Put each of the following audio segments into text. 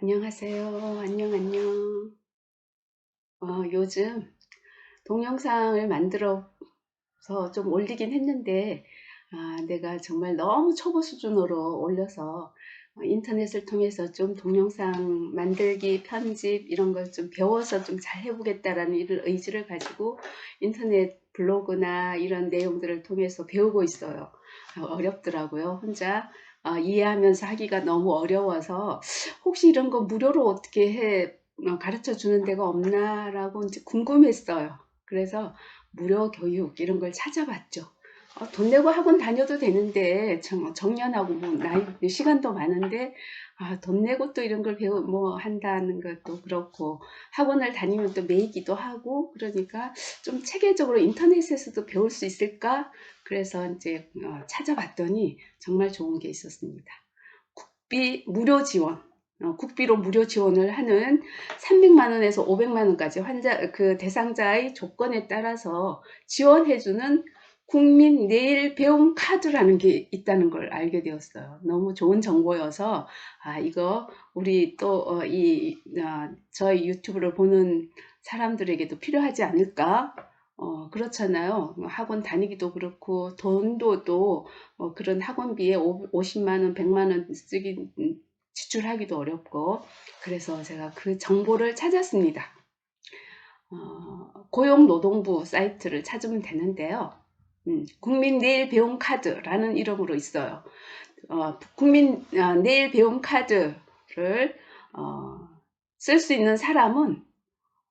안녕하세요. 안녕, 안녕. 어, 요즘 동영상을 만들어서 좀 올리긴 했는데, 아, 내가 정말 너무 초보 수준으로 올려서 어, 인터넷을 통해서 좀 동영상 만들기, 편집 이런 걸 좀 배워서 좀 잘 해보겠다라는 이런 의지를 가지고 인터넷 블로그나 이런 내용들을 통해서 배우고 있어요. 어, 어렵더라고요. 혼자 어, 이해하면서 하기가 너무 어려워서 혹시 이런 거 무료로 어떻게 해 어, 가르쳐 주는 데가 없나 라고 이제 궁금했어요. 그래서 무료 교육 이런 걸 찾아봤죠. 어, 돈 내고 학원 다녀도 되는데 정, 정년하고 뭐 나이 시간도 많은데 아, 돈 내고 또 이런 걸 배우 뭐 한다는 것도 그렇고 학원을 다니면 또 매이기도 하고 그러니까 좀 체계적으로 인터넷에서도 배울 수 있을까 그래서 이제 어, 찾아봤더니 정말 좋은 게 있었습니다. 국비 무료 지원 어, 국비로 무료 지원을 하는 300만 원에서 500만 원까지 환자 그 대상자의 조건에 따라서 지원해주는 국민 내일 배움 카드라는 게 있다는 걸 알게 되었어요. 너무 좋은 정보여서 아 이거 우리 또이 어, 어, 저희 유튜브를 보는 사람들에게도 필요하지 않을까? 어, 그렇잖아요. 학원 다니기도 그렇고 돈도 또 어, 그런 학원비에 50만 원, 100만 원 쓰기 지출하기도 어렵고 그래서 제가 그 정보를 찾았습니다. 어, 고용노동부 사이트를 찾으면 되는데요. 음, 국민 내일 배움 카드라는 이름으로 있어요. 어, 국민 어, 내일 배움 카드를 어, 쓸 수 있는 사람은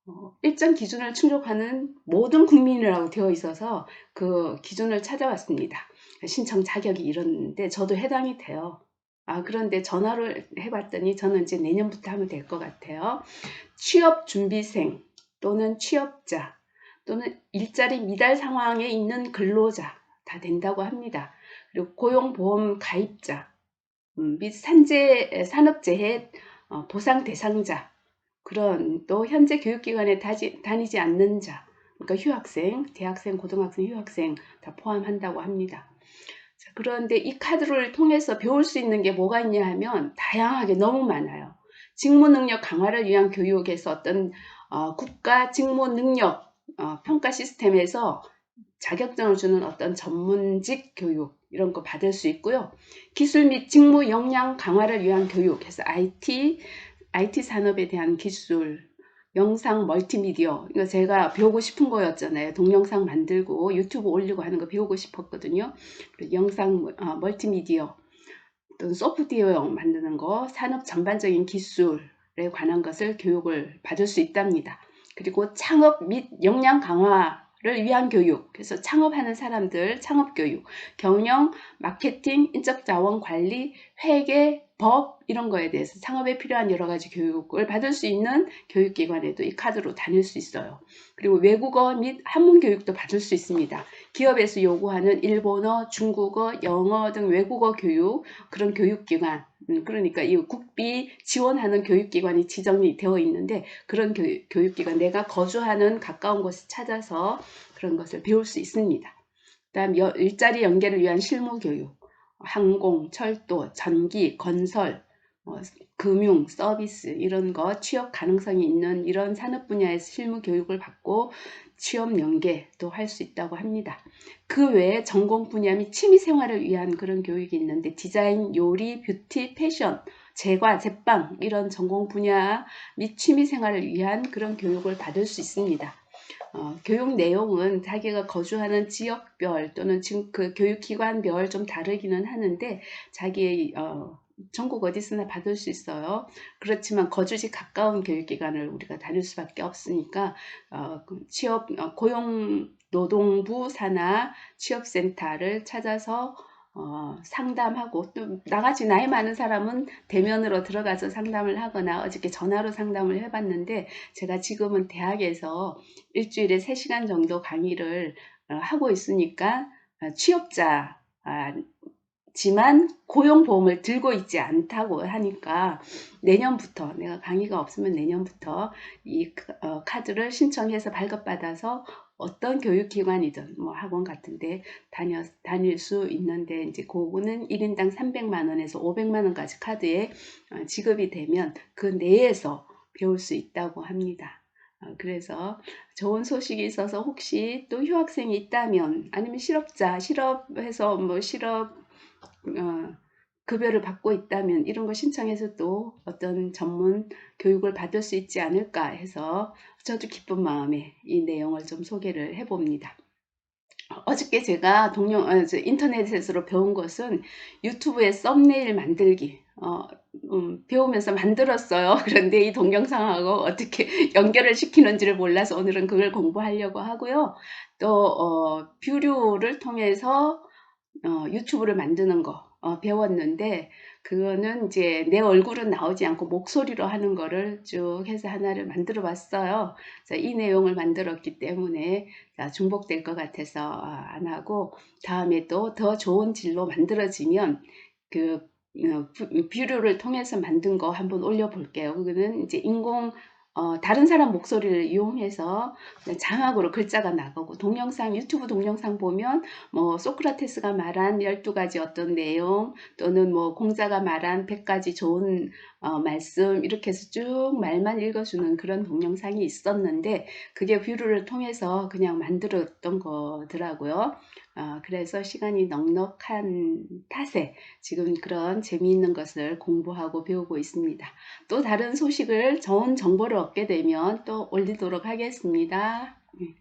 어, 일정 기준을 충족하는 모든 국민이라고 되어 있어서 그 기준을 찾아왔습니다. 신청 자격이 이런데 저도 해당이 돼요. 아, 그런데 전화를 해봤더니 저는 이제 내년부터 하면 될 것 같아요. 취업 준비생 또는 취업자 또는 일자리 미달 상황에 있는 근로자 다 된다고 합니다. 그리고 고용보험 가입자 음, 및 산재 산업재해 어, 보상 대상자 그런 또 현재 교육기관에 다지, 다니지 않는 자 그러니까 휴학생, 대학생, 고등학생, 휴학생 다 포함한다고 합니다. 자, 그런데 이 카드를 통해서 배울 수 있는 게 뭐가 있냐 하면 다양하게 너무 많아요. 직무 능력 강화를 위한 교육에서 어떤 어, 국가 직무 능력 어, 평가 시스템에서 자격증을 주는 어떤 전문직 교육 이런 거 받을 수 있고요. 기술 및 직무 역량 강화를 위한 교육 해서 IT, IT 산업에 대한 기술, 영상 멀티미디어 이거 제가 배우고 싶은 거였잖아요. 동영상 만들고 유튜브 올리고 하는 거 배우고 싶었거든요. 영상 어, 멀티미디어 또는 소프트웨어 만드는 거 산업 전반적인 기술에 관한 것을 교육을 받을 수 있답니다. 그리고 창업 및 역량 강화를 위한 교육. 그래서 창업하는 사람들 창업 교육, 경영, 마케팅, 인적 자원 관리, 회계, 법 이런 거에 대해서 창업에 필요한 여러 가지 교육을 받을 수 있는 교육기관에도 이 카드로 다닐 수 있어요. 그리고 외국어 및 한문 교육도 받을 수 있습니다. 기업에서 요구하는 일본어, 중국어, 영어 등 외국어 교육 그런 교육기관 음, 그러니까 이 국비 지원하는 교육기관이 지정이 되어 있는데 그런 교육, 교육 기관 내가 거주하는 가까운 곳을 찾아서 그런 것을 배울 수 있습니다. 그 다음 일자리 연계를 위한 실무 교육 항공, 철도, 전기, 건설, 뭐 금융, 서비스 이런 거 취업 가능성이 있는 이런 산업 분야에서 실무 교육을 받고 취업 연계도 할 수 있다고 합니다. 그 외에 전공 분야 및 취미 생활을 위한 그런 교육이 있는데 디자인, 요리, 뷰티, 패션, 제과, 제빵 이런 전공 분야 및 취미 생활을 위한 그런 교육을 받을 수 있습니다. 어, 교육 내용은 자기가 거주하는 지역별 또는 지금 그 교육기관별 좀 다르기는 하는데 자기의 어, 전국 어디서나 받을 수 있어요. 그렇지만 거주지 가까운 교육기관을 우리가 다닐 수밖에 없으니까 어, 그 취업 어, 고용 노동부 산하 취업센터를 찾아서 어, 상담하고 또 나같이 나이 많은 사람은 대면으로 들어가서 상담을 하거나 어저께 전화로 상담을 해봤는데 제가 지금은 대학에서 일주일에 3시간 정도 강의를 어, 하고 있으니까 어, 취업자 아, 지만 고용보험을 들고 있지 않다고 하니까 내년부터 내가 강의가 없으면 내년부터 이 어, 카드를 신청해서 발급받아서 어떤 교육기관이든 뭐 학원 같은데 다녀, 다닐 수 있는데 이제 그거는 1인당 300만 원에서 500만 원까지 카드에 어, 지급이 되면 그 내에서 배울 수 있다고 합니다. 어, 그래서 좋은 소식이 있어서 혹시 또 휴학생이 있다면 아니면 실업자 실업해서 뭐 실업 어, 급여를 받고 있다면 이런 거 신청해서 또 어떤 전문 교육을 받을 수 있지 않을까 해서 저도 기쁜 마음에 이 내용을 좀 소개를 해봅니다. 어저께 제가 동영 어, 인터넷에서 배운 것은 유튜브에 썸네일 만들기 어, 음, 배우면서 만들었어요. 그런데 이 동영상하고 어떻게 연결을 시키는지를 몰라서 오늘은 그걸 공부하려고 하고요. 또 어, 뷰류를 통해서 어, 유튜브를 만드는 거 어, 배웠는데 그거는 이제 내 얼굴은 나오지 않고 목소리로 하는 거를 쭉 해서 하나를 만들어 봤어요. 이 내용을 만들었기 때문에 중복될 것 같아서 아, 안 하고 다음에 또 더 좋은 질로 만들어지면 그 어, 뷰류를 통해서 만든 거 한번 올려볼게요. 그거는 이제 인공 어, 다른 사람 목소리를 이용해서 자막으로 글자가 나가고 동영상 유튜브 동영상 보면 뭐 소크라테스가 말한 12가지 어떤 내용 또는 뭐 공자가 말한 100가지 좋은 어, 말씀 이렇게 해서 쭉 말만 읽어주는 그런 동영상이 있었는데 그게 뷰를 통해서 그냥 만들었던 거더라고요. 어, 그래서 시간이 넉넉한 탓에 지금 그런 재미있는 것을 공부하고 배우고 있습니다. 또 다른 소식을 좋은 정보를 얻게 되면 또 올리도록 하겠습니다. 네.